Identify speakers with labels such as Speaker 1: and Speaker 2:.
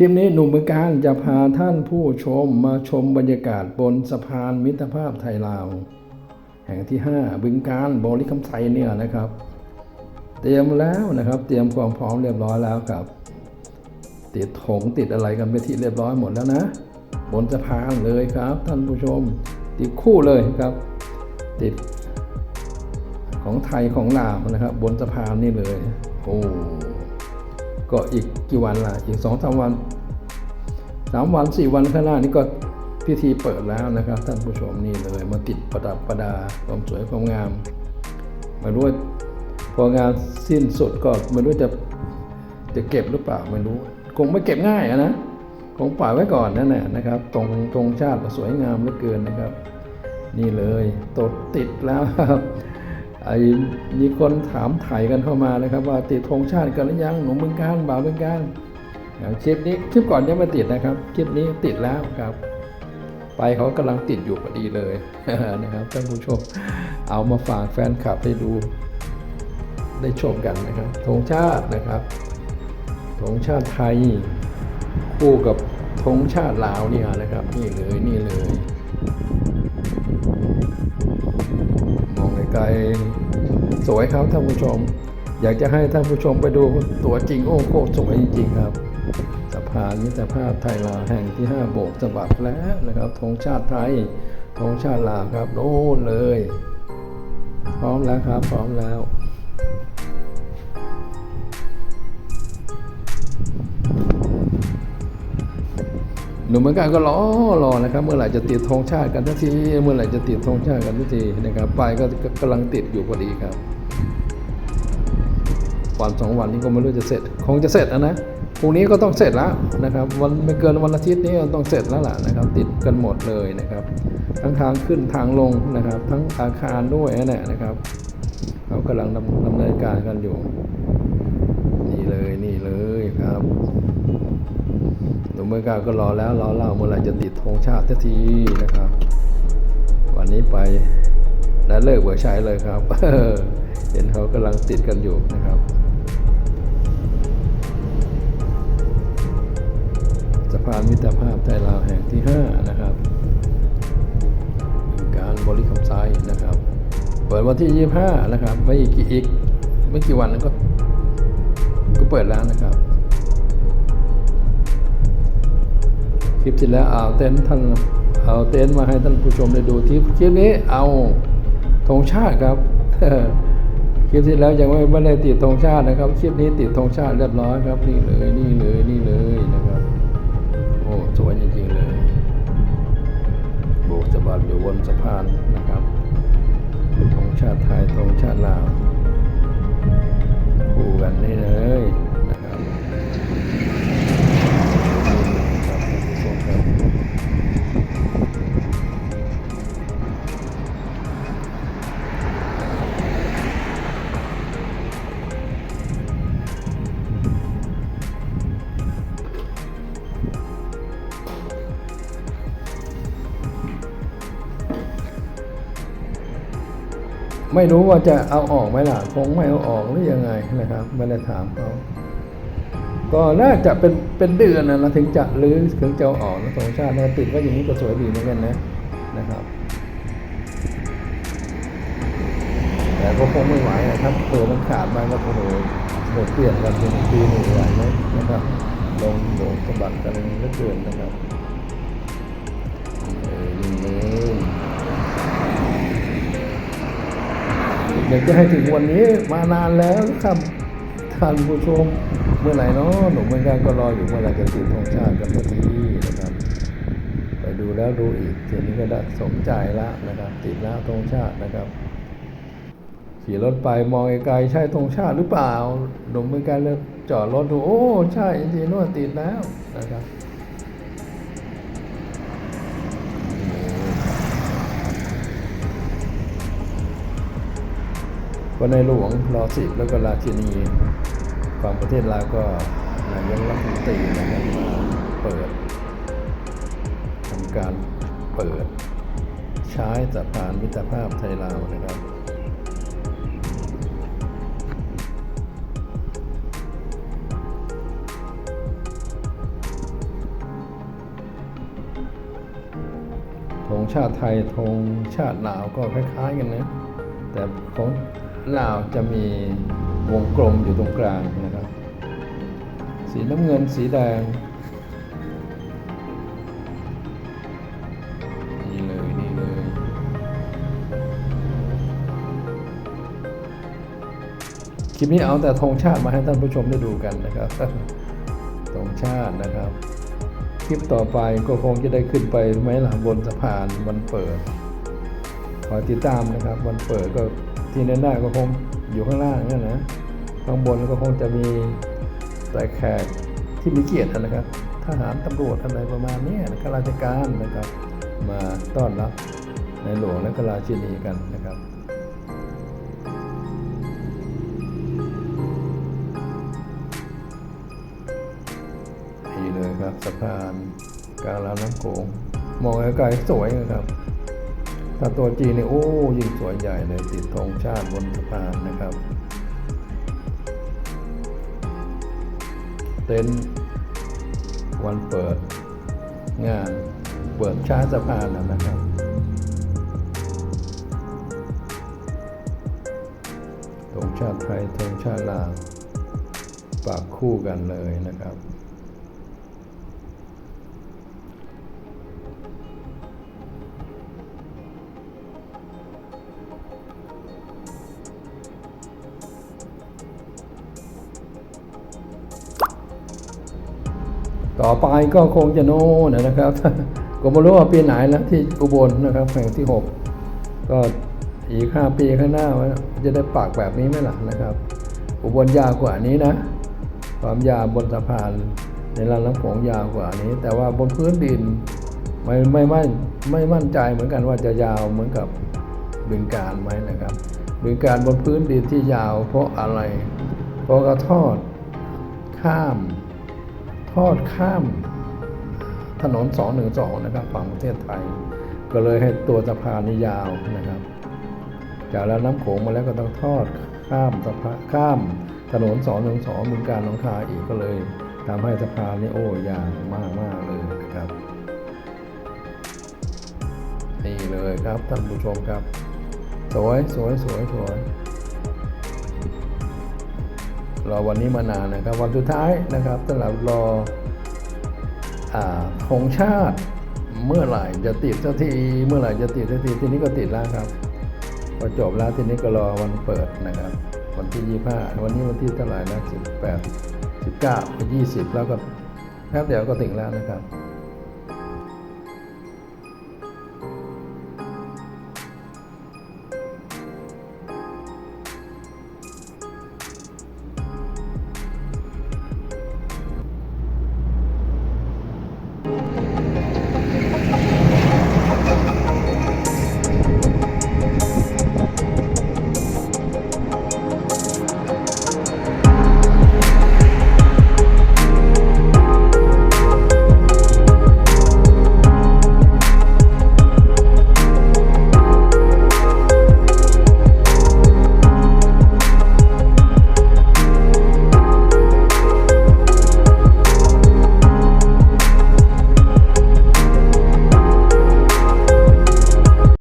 Speaker 1: คลิปนี้หนุ่มเมืองการจะพาท่านผู้ชมมาชมบรรยากาศบนสะพานมิตรภาพไทยลาว แห่งที่ 5 บึงการบริคำไทยเนี่ยนะครับ เตรียมแล้วนะครับ เตรียมความพร้อมเรียบร้อยแล้วครับ ติดถงติดอะไรกันไปที่เรียบร้อยหมดแล้วนะ บนสะพานเลยครับ ท่านผู้ชมติดคู่เลยครับ ติดของไทยของลาวนะครับ บนสะพานนี่เลยโอ้ ก็อีกกี่วันล่ะอีกสองสามวันสามวันสี่วันข้างหน้านี้ก็พิธีเปิดแล้วนะครับ ท่านผู้ชมนี่เลยมาติดประดับประดาความสวยความงามม่รู้ว่าพองานสิ้นสุดก็ไม่รู้จะจะเก็บหรือเปล่าไม่รู้ คงไม่เก็บง่ายอะนะคงปล่อยไว้ก่อนนั่นแหละนะครับ ตรงตรงชาติสวยงามเหลือเกินนะครับ นี่เลยตดติดแล้วครับ ไอ้มีคนถามถ่ายกันเข้ามานะครับ ว่าติดธงชาติกันหรือยังหนุ่มเมืองการบ่าวเมืองการอย่างคลิปนี้คลิปก่อนยังไม่ติดนะครับคลิปนี้ติดแล้วครับ ไปเขากำลังติดอยู่พอดีเลยนะครับท่านผู้ชมเอามาฝากแฟนคลับให้ดูได้ชมกันนะครับธงชาตินะครับธงชาติไทย คู่กับธงชาติลาวเนี่ยนะครับ นี่เลยนี่เลย ไกลๆสวยครับท่านผู้ชม อยากจะให้ท่านผู้ชมไปดูตัวจริงโอ้โคตรสวยจริงๆครับสะพานมิตรภาพไทยลาวแห่งที่ 5 โบกสะบับแล้วนะครับธงชาติไทยธงชาติลาวครับโน่นเลย พร้อมแล้วครับ พร้อมแล้ว หนุ่มเหมือนกันก็รอรอนะครับ เมื่อไหร่จะติดธงชาติกันทันทีเมื่อไหร่จะติดธงชาติกันทันทีนะครับไปก็กำลังติดอยู่พอดีครับวันสองวันนี้ก็ไม่รู้จะเสร็จ คงจะเสร็จแล้วนะพรุ่งนี้ก็ต้องเสร็จแล้วนะครับ วันไม่เกินวันอาทิตย์นี้ต้องเสร็จแล้วล่ะนะครับ ติดกันหมดเลยนะครับ ทั้งทางขึ้นทางลงนะครับ ทั้งอาคารด้วยนะนะครับเขากำลังดำดำเนินการกันอยู่ นี่เลยนี่เลยครับ หนุ่มเมื องการก็รอแล้วรอเล่าเมื่อไรจะติดธงชาติทีนะครับ วันนี้ไปและเลิกเบิกใช้เลยครับเห็นเขากำลังติดกันอยู่นะครับสะพานมิตรภาพไทยลาวแห่งที่ 5 นะครับ การบริคำไซนะครับ เปิดวันที่ 25 นะครับ ไม่กี่อีกไม่กี่วันนั้นก็ก็เปิดแล้วนะครับ ลิปที่แล้วเอาเต็นท์ท่านเอาเต็นท์มาให้ท่านผู้ชมได้ดูคลิปคลิปนี้เอาธงชาติครับคลิปที่แล้วยังไม่ไม่ได้ติดธงชาตินะครับคลิปนี้ติดธงชาติเรียบร้อยครับนี่เลยนี่เลยนี่เลยนะครับโอ้สวยจริงๆเลยโบกสะบัดอยู่บนสะพานนะครับธงชาติไทยธงชาติลาว ไม่รู้ว่าจะเอาออกไหมล่ะ คงไม่เอาออกหรือยังไงนะครับไม่ได้ถามเขาก็น่าจะเป็นเป็นเดือนนะเราถึงจะหรือถึงจะเอาออกนะธงชาตินะติดไว่าอย่างนี้ก็สวยดีเหมือนกันนะนะครับ แต่ก็คงไม่ไหวนะครับตัวมันขาดมาก็โอ้โหเดี๋ยเปลี่ยนกันเป็นปีหนึ่งไหวไหมนะครับลงโบกสะบัดกันเหลือเกินนะครับเออนี่ อยากจะให้ถึงวันนี้มานานแล้วครับท่านผู้ชมเมื่อไหร่เนาะหนุ่มเมืองการก็รออยู่เมื่อไหร่จะติดธงชาติกันสักทีนะครับ ไปดูแล้วดูอีกทีนี้ก็ได้สมใจแล้วนะครับ ติดแล้วธงชาตินะครับขี่รถไปมองไกลๆใช่ธงชาติหรือเปล่าหนุ่มเมืองการเลยจอดรถดูโอ้ใช่จริงๆนู่นติดแล้วนะครับ ก็ในหลวงรอสิบแล้วก็ราชินีฝั่งประเทศลาวก็นายกรัฐมนตรีนะครับมาเปิดทำการเปิดใช้สะพานมิตรภาพไทยลาวนะครับธงชาติไทยธงชาติลาวก็คล้ายๆกันนะแต่ของ ลาวจะมีวงกลมอยู่ตรงกลางนะครับ สีน้ำเงินสีแดงนี่เลยนี่เลย คลิปนี้เอาแต่ธงชาติมาให้ท่านผู้ชมได้ดูกันนะครับธงชาตินะครับ คลิปต่อไปก็คงจะได้ขึ้นไปไหมล่ะบนสะพานวันเปิดคอยติดตามนะครับวันเปิดก็ ที่แน่ๆก็คงอยู่ข้างล่างนั่นะข้างบนก็คงจะมีแต่แขกที่มีเกียรตินะครับทหารตำรวจอะไรประมาณนี้ข้าราชการนะครับ มาต้อนรับในหลวงและก็ราชินีกันนะครับนี่เลยครับสะพานกลางลำน้ำโขงมองไกลๆสวยนะครับ ถ้าตัวจีนเนี่ยโอ้ยิ่งสวยใหญ่เลยติดธงชาติบนสะพานนะครับ เต็นท์วันเปิดงานเปิดชาติสะพานนะนะครับธงชาติไทยธงชาติลาวปากคู่กันเลยนะครับ ต่อไปก็คงจะโน่นนะครับก็ไม่รู้ว่าปีไหนแล้วที่อุบลนะครับแห่งที่ 6 ก็อีก 5 ปีข้างหน้าจะได้ปากแบบนี้ไหมล่ะนะครับ อุบลยาวกว่านี้นะ ความยาวบนสะพานในลำน้ำโขงยาวกว่านี้ แต่ว่าบนพื้นดินไม่ไม่ไม่ไม่มั่นใจเหมือนกันว่าจะยาวเหมือนกับบึงการไหมนะครับบึงการบนพื้นดินที่ยาวเพราะอะไร เพราะกระทอดข้าม ทอดข้ามถนน 212 นะครับ ฝั่งประเทศไทย ก็เลยให้ตัวสะพานนี่ยาวนะครับ จากแล้วน้ำโขงมาแล้วก็ต้องทอดข้ามสะพานข้ามถนน 212บึงการหนองคายอีกก็เลยทำให้สะพานนี่โอ้ยาวมากมากเลยนะครับ นี่เลยครับท่านผู้ชมครับ สวยสวยสวยสวย รอวันนี้มานานนะครับ วันสุดท้ายนะครับสำหรับรออ่าธงชาติเมื่อไหร่จะติดสักทีเมื่อไหร่จะติดสักทีทีนี้ก็ติดแล้วครับพอจบแล้วทีนี้ก็รอวันเปิดนะครับ วันที่ 25 วันนี้วันที่เท่าไหร่นะ18 19 20 แล้วก็แป๊บเดียวก็ถึงแล้วนะครับ